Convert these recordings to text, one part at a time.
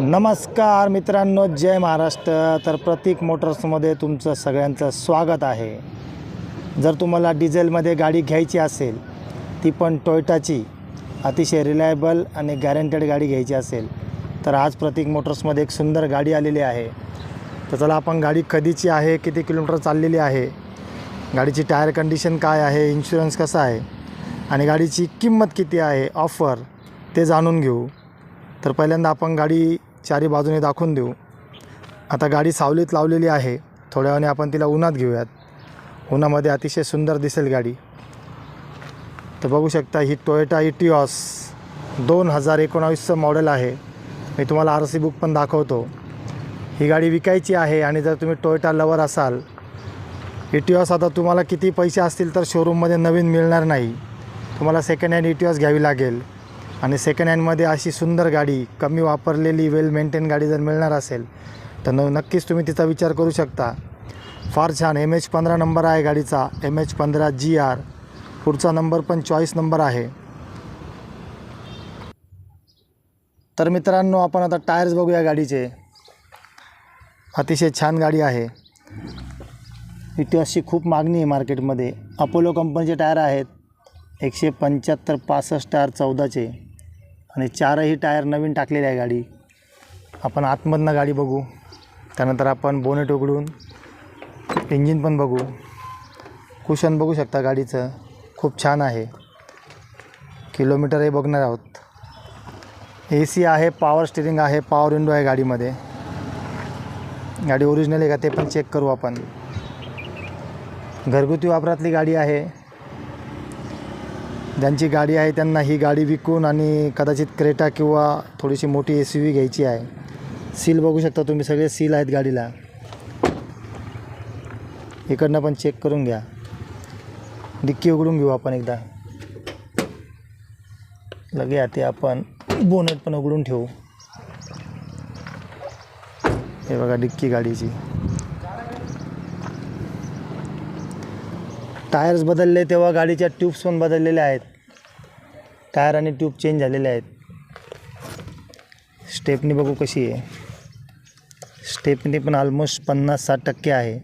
नमस्कार मित्रांनो जय महाराष्ट्र. तर प्रतीक मोटर्समध्ये तुमचं सगळ्यांचं स्वागत आहे. जर तुम्हाला डिझेलमध्ये गाडी घ्यायची असेल ती पण टोयटाची अतिशय रिलायबल आणि गॅरंटेड गाडी घ्यायची असेल तर आज प्रतीक मोटर्समध्ये एक सुंदर गाडी आलेली आहे. तर चला आपण गाडी कधीची आहे किती किलोमीटर चाललेली आहे गाडीची टायर कंडिशन काय आहे इन्शुरन्स कसा आहे आणि गाडीची किंमत किती आहे ऑफर ते जाणून घेऊ. तर पहिल्यांदा आपण गाडी चारी बाजूने दाखवून देऊ. आता गाडी सावलीत लावलेली आहे. थोड्या वेळाने आपण तिला उन्हात घेऊयात. उन्हामध्ये अतिशय सुंदर दिसेल गाडी. तर बघू शकता ही टोयोटा इटिऑस दोन हजार एकोणावीसचं मॉडेल आहे. मी तुम्हाला आर सी बुक पण दाखवतो. ही गाडी विकायची आहे आणि जर तुम्ही टोयोटा लवर असाल इटिऑस आता तुम्हाला किती पैसे असतील तर शोरूममध्ये नवीन मिळणार नाही. तुम्हाला सेकंड हँड इटिऑस घ्यावी लागेल. आणि सेकंड हँडमध्ये अशी सुंदर गाडी कमी वापरलेली वेल मेंटेन गाडी जर मिळणार असेल तर न नक्कीच तुम्ही तिचा विचार करू शकता. फार छान. एम एच पंधरा नंबर आहे गाडीचा. एम एच पंधरा जी आर पुढचा नंबर पण चॉईस नंबर आहे. तर मित्रांनो आपण आता टायर्स बघूया गाडीचे. अतिशय छान गाडी आहे. इथे अशी खूप मागणी आहे मार्केटमध्ये अपोलो कंपनीचे टायर आहेत. एकशे पंच्याहत्तर पासष्ट टायर चौदाचे. आणि चारही टायर नवीन टाकलेले आहे गाडी. आपण आतमधनं गाडी बघू. त्यानंतर आपण बोनेट उघडून इंजिन पण बघू. कुशन बघू शकता गाडीचं. खूप छान आहे. किलोमीटरही बघणार आहोत. ए सी आहे पॉवर स्टिअरिंग आहे पॉवर विंडो आहे गाडीमध्ये. गाडी ओरिजिनल आहे का ते पण चेक करू आपण. घरगुती वापरातली गाडी आहे. ज्यांची गाडी आहे त्यांना ही गाडी विकून आणि कदाचित क्रेटा किंवा थोडीशी मोठी एस यू व्ही घ्यायची आहे. सील बघू शकता तुम्ही सगळे सील आहेत गाडीला. इकडनं पण चेक करून घ्या. डिक्की उघडून घेऊ आपण एकदा. लगे ते आपण. बोनेट पण उघडून ठेवू. हे बघा डिक्की गाडीची. टायर्स बदलले तेव्हा गाडीच्या ट्यूब्स पण बदललेल्या आहेत. टायर आणि ट्यूब चेंज झालेले आहेत. स्टेपनी बघू कशी आहे. स्टेपनी पण ऑलमोस्ट पन्नास साठ टक्के आहे.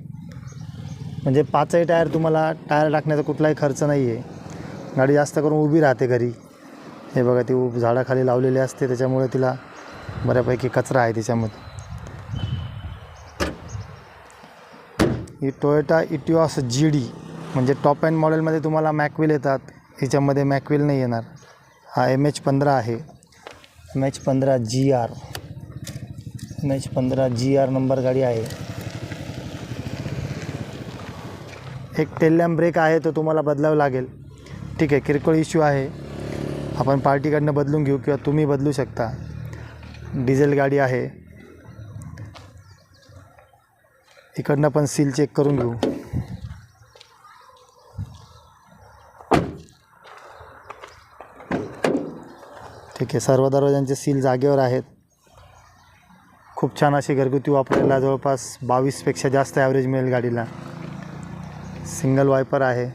म्हणजे पाचही टायर तुम्हाला टायर टाकण्याचा कुठलाही खर्च नाही आहे गाडी जास्त करून उभी राहते घरी. हे बघा ती उब झाडाखाली लावलेली असते त्याच्यामुळे तिला बऱ्यापैकी कचरा आहे त्याच्यामध्ये. ही टोयोटा इटिओस जी डी म्हणजे टॉप अँड मॉडेलमध्ये तुम्हाला मॅकविल येतात. ह्याच्यामध्ये मॅकविल नाही येणार. हा एम एच पंधरा आहे. एम एच पंधरा जी आर एम एच पंधरा जी आर नंबर गाडी आहे. एक टेल्लॅम ब्रेक आहे तो तुम्हाला बदलावं लागेल. ठीक आहे किरकोळ इश्यू आहे. आपण पार्टीकडनं बदलून घेऊ किंवा तुम्ही बदलू शकता. डिझेल गाडी आहे. इकडनं पण सील चेक करून घेऊ. ठीक आहे. सर्व दरवाजांचे सील जागेवर आहेत. खूप छान अशी घरगुती वापरायला जवळपास बावीसपेक्षा जास्त ॲव्हरेज मिळेल गाडीला. सिंगल वायपर आहे.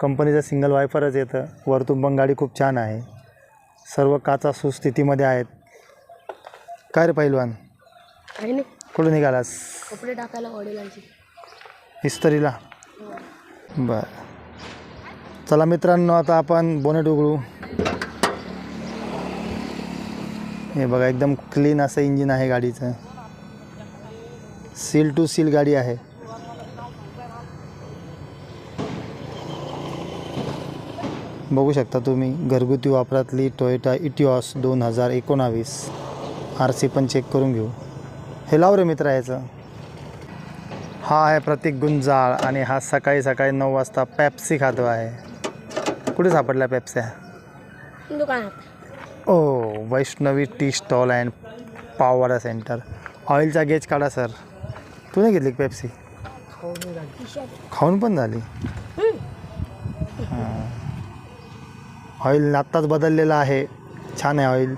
कंपनीचं सिंगल वायपरच येतं वरतून पण गाडी खूप छान आहे. सर्व काचा सुस्थितीमध्ये आहेत. काय रे पैलवान? कुठून निघालास? कपडे टाकायला वडिलांची. इस्त्रीला? बरं. चला मित्रांनो आता आपण बोनेट उघडू. हे बघा एकदम क्लीन असं इंजिन आहे गाडीचं. सील टू सील गाडी आहे. बघू शकता तुम्ही घरगुती वापरातली टोयोटा इटिऑस दोन हजार एकोणावीस. आर सी पण चेक करून घेऊ. हे लाव रे मित्र याचं. हा आहे प्रतीक गुंजाळ आणि हा सकाळी सकाळी नऊ वाजता पॅप्सी खातो आहे. कुठे सापडला पॅप्स्या दुकानात. ओ वैष्णवी टी स्टॉल अँड पाववाडा सेंटर. ऑइलचा गेज काढा सर. तू नाही घेतली पेप्सी? खाऊन पण झाली. ऑइल आत्ताच बदललेलं आहे. छान आहे ऑइल.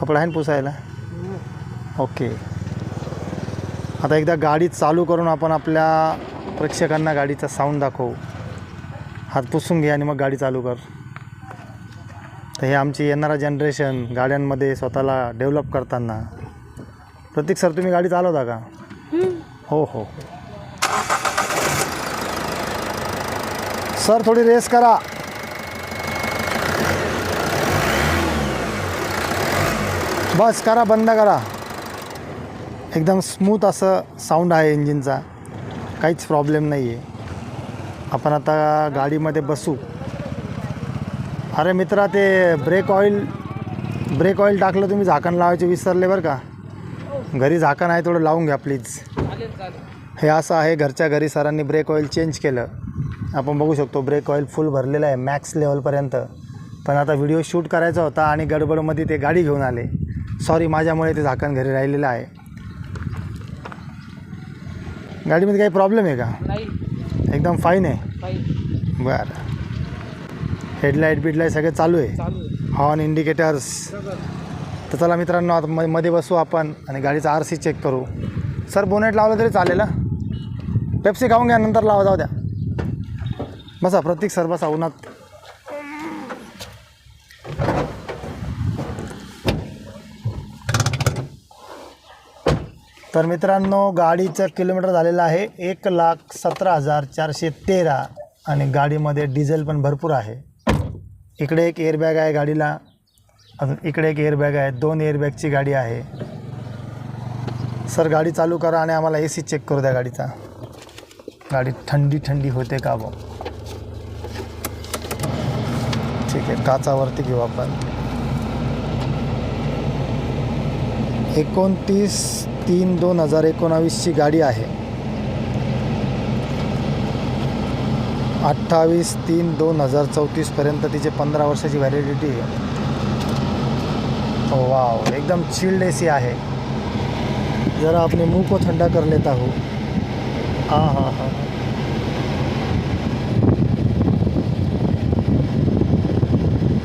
कपडा आहे ना पुसायला? ओके. आता एकदा गाडी चालू करून आपण आपल्या प्रेक्षकांना गाडीचा साऊंड दाखवू. हात पुसून घे आणि मग गाडी चालू कर. तर हे आमची येणारा जनरेशन गाड्यांमध्ये स्वतःला डेव्हलप करताना. प्रतीक सर तुम्ही गाडी चालवता का? हो हो हो. सर थोडी रेस करा. बस करा बंद करा. एकदम स्मूथ असं साऊंड आहे इंजिनचा काहीच प्रॉब्लेम नाही आहे आपण आता गाडीमध्ये बसू. अरे मित्रा ते ब्रेक ऑइल ब्रेक ऑइल टाकलं तुम्ही झाकण लावायचे विसरले बरं का. घरी झाकण आहे थोडं लावून घ्या प्लीज. हे असं आहे घरच्या घरी सरांनी ब्रेक ऑइल चेंज केलं. आपण बघू शकतो ब्रेक ऑइल फुल भरलेलं आहे मॅक्स लेवलपर्यंत पण आता व्हिडिओ शूट करायचा होता आणि गडबडमध्ये ते गाडी घेऊन आले. सॉरी माझ्यामुळे ते झाकण घरी राहिलेलं आहे. गाडीमध्ये काही प्रॉब्लेम आहे का? एकदम फाईन आहे? बरं. हेडलाईट बिडलाईट सगळे चालू आहे. हॉर्न इंडिकेटर्स तर चला मित्रांनो आता म- मध्ये बसू आपण आणि गाडीचा आर सी चेक करू. सर बोनेट लावलं तरी चालेल ना पेप्सी खाऊन घ्या नंतर लावा जाऊ द्या. बसा प्रतीक सर बसा उन्हात. तर मित्रांनो गाडीचं किलोमीटर झालेलं आहे एक लाख सतरा हजार चारशे तेरा आणि गाडीमध्ये डिझेल पण भरपूर आहे. इकडे एक एअरबॅग आहे गाडीला. अजून इकडे एक एअरबॅग आहे. दोन एअरबॅगची गाडी आहे. सर गाडी चालू करा आणि आम्हाला ए सी चेक करू द्या गाडीचा. गाडी थंडी थंडी होते का बघ ठीक आहे काचावरती घेऊ आपण. एकोणतीस तीन दोन हजार एकोणावीसची गाडी आहे. अठ्ठावीस तीन दोन हजार चौतीसपर्यंत तिचे पंधरा वर्षाची व्हॅलिडिटी आहे. वाव एकदम चिल्ड ए सी आहे. जरा अपने मुंह को ठंडा कर लेता हूँ हाँ हाँ हाँ.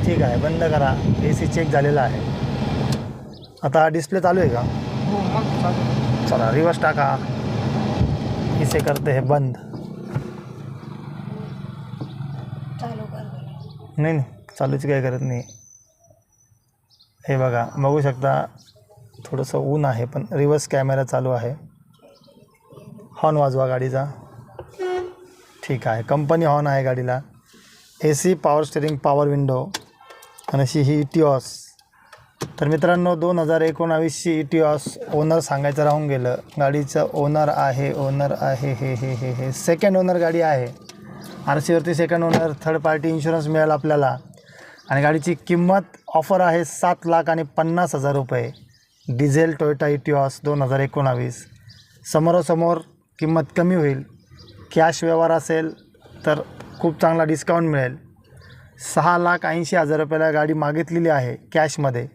ठीक आहे बंद करा. ए सी चेक झालेला आहे. आता डिस्प्ले चालू आहे का? हो. चला रिवर्स टाका. इसे करते हैं बंद. चालू कर नाही नाही. चालूची काही करत नाही. हे बघा बघू शकता थोडंसं ऊन आहे पण रिवर्स कॅमेरा चालू आहे. हॉर्न वाजवा गाडीचा. ठीक आहे. कंपनी हॉर्न आहे गाडीला. A C power steering power window आणि अशी ही इटिऑस तर मित्रांनो दोन हजार एकोणावीसची इटिऑस ओनर सांगायचं राहून गेलं. गाडीचं ओनर आहे ओनर आहे हे हे हे हे सेकंड ओनर गाडी आहे. R सीवरती second owner third party insurance मिळेल आपल्याला. आणि गाडीची किंमत ऑफर आहे सात लाख आणि पन्नास हजार रुपये. डिझेल टोयोटा इटिऑस दोन हजार एकोणावीस. समोरासमोर किंमत कमी होईल. कॅश व्यवहार असेल तर खूप चांगला डिस्काउंट मिळेल. सहा लाख ऐंशी हजार रुपयाला गाडी मागितलेली आहे कॅशमध्ये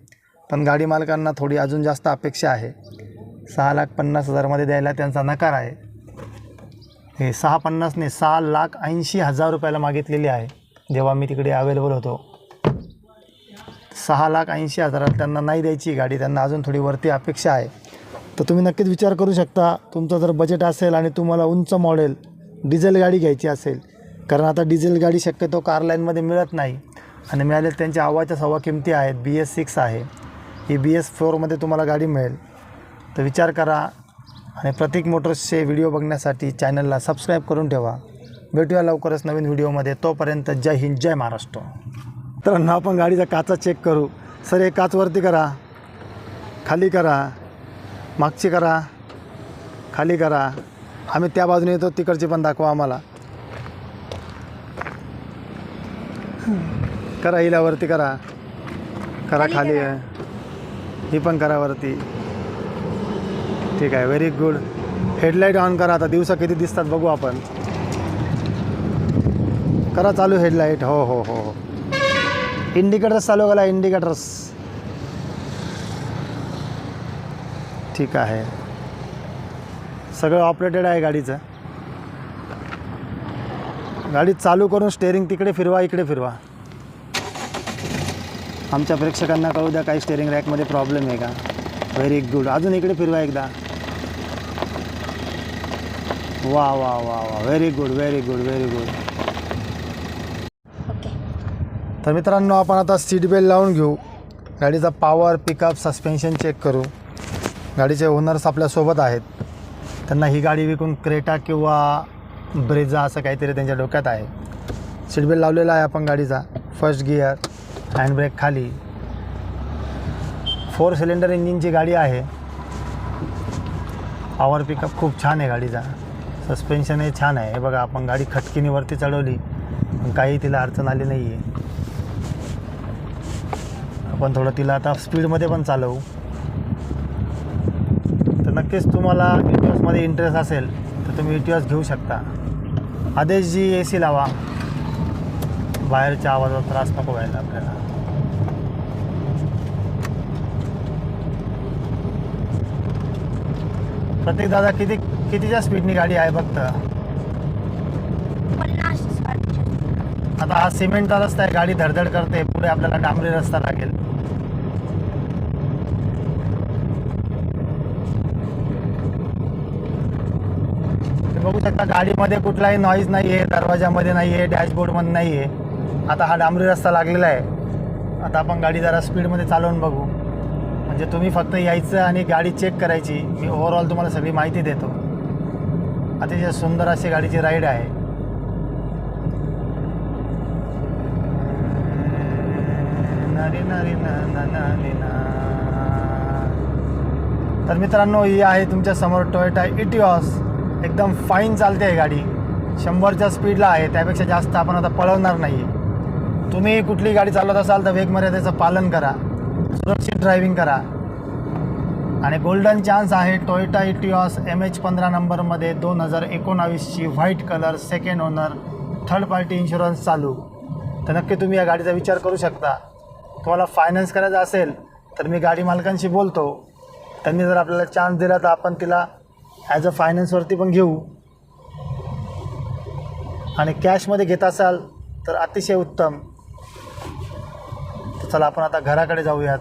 पण गाडी मालकांना थोडी अजून जास्त अपेक्षा आहे. सहा लाख पन्नास हजारमध्ये द्यायला त्यांचा नकार आहे. हे सहा पन्नासने सहा लाख ऐंशी हजार रुपयाला मागितलेली आहे. जेव्हा मी तिकडे अवेलेबल होतो. सहा लाख ऐंशी हजारात त्यांना नाही द्यायची गाडी त्यांना अजून थोडी वरती अपेक्षा आहे. तर तुम्ही नक्कीच विचार करू शकता तुमचं जर बजेट असेल आणि तुम्हाला उंच मॉडेल डिझेल गाडी घ्यायची असेल कारण आता डिझेल गाडी शक्यतो कार लाईनमध्ये मिळत नाही. आणि मिळाले त्यांच्या आवाच्या सव्वा किमती आहेत बी एस सिक्स आहे. ही बी एस फोरमध्ये तुम्हाला गाडी मिळेल. तर विचार करा आणि प्रतीक मोटर्सचे व्हिडिओ बघण्यासाठी चॅनलला सबस्क्राईब करून ठेवा. भेटूया लवकरच नवीन व्हिडिओमध्ये. तोपर्यंत जय हिंद जय महाराष्ट्र. तर ना आपण गाडीचा काचा चेक करू. सर एक काच वरती करा. खाली करा. मागची करा. खाली करा. आम्ही त्या बाजूने येतो तिकडची पण दाखवा आम्हाला. करा हिला वरती करा. करा खाली आहे ही पण करा वरती. ठीक आहे व्हेरी गुड हेडलाईट ऑन करा आता दिवसा किती दिसतात बघू आपण. करा चालू हेडलाईट हो हो हो हो. इंडिकेटर्स चालू करा इंडिकेटर्स ठीक आहे. सगळं ऑपरेटेड आहे गाडीचं. गाडी चालू करून स्टेअरिंग तिकडे फिरवा इकडे फिरवा. आमच्या प्रेक्षकांना कळू द्या काही स्टेअरिंग रॅकमध्ये प्रॉब्लेम आहे का? व्हेरी गुड अजून इकडे फिरवा एकदा. वा वा वा वा. Very good very good very good okay तर मित्रांनो आपण आता सीट बेल्ट लावून घेऊ. गाडीचा पॉवर पिकअप सस्पेन्शन चेक करू. गाडीचे ओनर्स आपल्यासोबत आहेत. त्यांना ही गाडी विकून क्रेटा किंवा ब्रेझा असं काहीतरी त्यांच्या डोक्यात आहे. सीट बेल्ट लावलेला आहे आपण गाडीचा. फर्स्ट गिअर हँडब्रेक खाली. फोर सिलेंडर इंजिनची गाडी आहे. पॉवर पिकअप खूप छान आहे गाडीचा. सस्पेन्शन हे छान आहे. बघा आपण गाडी खटकीने वरती चढवली. पण काही तिला अडचण आली नाही आहे आपण थोडं तिला आता स्पीडमध्ये पण चालवू. तर नक्कीच तुम्हाला इटिओसमध्ये इंटरेस्ट असेल तर तुम्ही इटिओस घेऊ शकता. आदेश जी ए सी लावा. बाहेरच्या आवाजाचा त्रास नको व्हायला आपल्याला. प्रत्येक दादा किती कितीच्या स्पीडनी गाडी आहे फक्त आता हा सिमेंटचा रस्ता आहे गाडी धडधड करते पुढे आपल्याला डांबरी रस्ता लागेल. बघू शकता गाडीमध्ये कुठलाही नॉईज नाही आहे दरवाजामध्ये नाही आहे डॅशबोर्डमध्ये नाही आहे आता हा डांबरी रस्ता लागलेला आहे. आता आपण गाडी जरा स्पीडमध्ये चालवून बघू. म्हणजे तुम्ही फक्त यायचं आणि गाडी चेक करायची. मी ओव्हरऑल तुम्हाला सगळी माहिती देतो. अतिशय सुंदर अशी गाडीची राईड आहे. ना तर मित्रांनो ही आहे तुमच्यासमोर टोयोटा इटिऑस एकदम फाईन चालते आहे गाडी. शंभरच्या स्पीडला आहे. त्यापेक्षा जास्त आपण आता पळवणार नाही. तुम्ही कुठली गाडी चालवत असाल तर वेगमर्यादेचं पालन करा. सुरक्षित ड्रायव्हिंग करा. आणि गोल्डन चान्स आहे टोयोटा इटिऑस एम एच पंधरा नंबरमध्ये दोन हजार एकोणावीसची white colour second owner third party insurance चालू. तर नक्की तुम्ही या गाडीचा विचार करू शकता. तुम्हाला फायनान्स करायचा असेल तर मी गाडी मालकांशी बोलतो. त्यांनी जर आपल्याला चान्स दिला तर आपण तिला ॲज अ फायनान्सवरती पण घेऊ. आणि कॅशमध्ये घेत असाल तर अतिशय उत्तम. तर चला आपण आता घराकडे जाऊयात.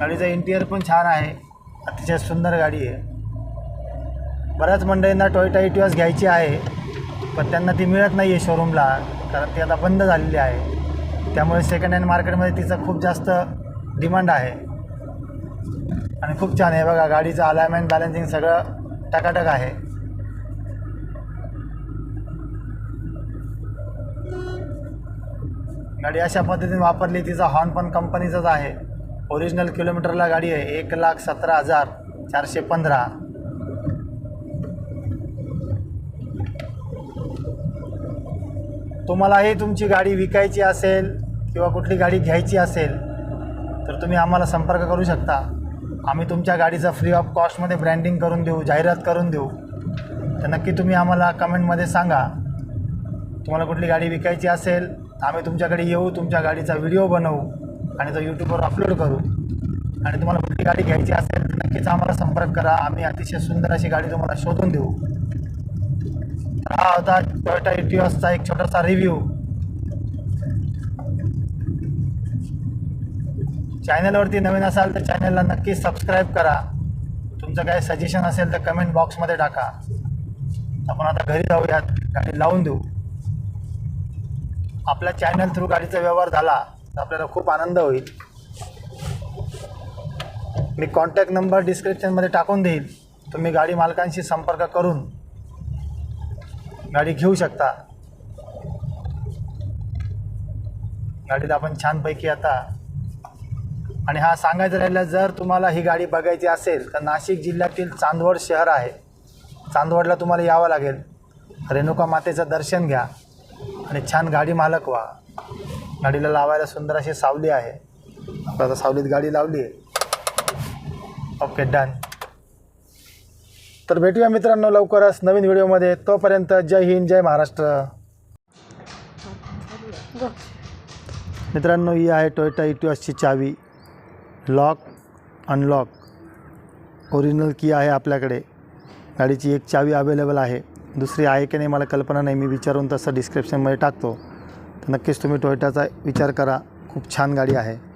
गाडीचं इंटिरियर पण छान आहे. अतिशय सुंदर गाडी आहे. बऱ्याच मंडळींना टोयोटा इटिओस घ्यायची आहे पण त्यांना ती मिळत नाही आहे शोरूमला कारण ती आता बंद झालेली आहे. त्यामुळे सेकंड हँड मार्केटमध्ये तिचं खूप जास्त डिमांड आहे. आणि खूप छान आहे बघा गाडीचं अलायमेंट बॅलन्सिंग सगळं टकाटक आहे. गाडी अशा पद्धतीने वापरली तिचा हॉर्न पण कंपनीचाच आहे. ओरिजिनल किलोमीटरला गाडी आहे. एक लाख सतरा हजार चारशे पंधरा. तुम्हालाही तुमची गाडी विकायची असेल किंवा कुठली गाडी घ्यायची असेल तर तुम्ही आम्हाला संपर्क करू शकता. आम्ही तुमच्या गाडीचं फ्री ऑफ कॉस्टमध्ये ब्रँडिंग करून देऊ जाहिरात करून देऊ. तर नक्की तुम्ही आम्हाला कमेंटमध्ये सांगा. तुम्हाला कुठली गाडी विकायची असेल तर आम्ही तुमच्याकडे येऊ तुमच्या गाडीचा व्हिडिओ बनवू. आणि तो यूट्यूबवर अपलोड करू. आणि तुम्हाला कुठली गाडी घ्यायची असेल तर नक्कीच आम्हाला संपर्क करा. आम्ही अतिशय सुंदर अशी गाडी तुम्हाला शोधून देऊ. हा होता टोयोटा इटिओसचा एक छोटासा रिव्ह्यू चॅनलवरती नवीन असाल तर चॅनलला नक्की सबस्क्राईब करा. तुमचं काय सजेशन असेल तर कमेंट बॉक्समध्ये टाका. आपण आता घरी जाऊयात गाडी लावून देऊ. आपल्या चॅनल थ्रू गाडीचा व्यवहार झाला. आपल्याला खूप आनंद होईल. मी कॉन्टॅक्ट नंबर डिस्क्रिप्शनमध्ये टाकून देईल. तुम्ही गाडी मालकांशी संपर्क करून गाडी घेऊ शकता. गाडीला आपण छानपैकी आता आणि हा सांगायचं राहिलं जर तुम्हाला ही गाडी बघायची असेल तर नाशिक जिल्ह्यातील चांदवड शहर आहे. चांदवडला तुम्हाला यावं लागेल. रेणुका मातेचं दर्शन घ्या आणि छान गाडी मालक व्हा. गाडीला लावायला सुंदर अशी सावली आहे. आपण आता सावलीत गाडी लावली आहे. ओके डन तर भेटूया मित्रांनो लवकरच नवीन व्हिडिओमध्ये. तोपर्यंत जय हिंद जय महाराष्ट्र. मित्रांनो ही आहे टोयोटा इटिओसची चावी. लॉक अनलॉक ओरिजिनल की आहे आपल्याकडे. गाडीची एक चावी अवेलेबल आहे. दुसरी आहे की नाही मला कल्पना नाही. मी विचारून तसं डिस्क्रिप्शनमध्ये टाकतो. नक्कीच तुम्ही टोयोटाचा विचार करा. खूप छान गाडी आहे.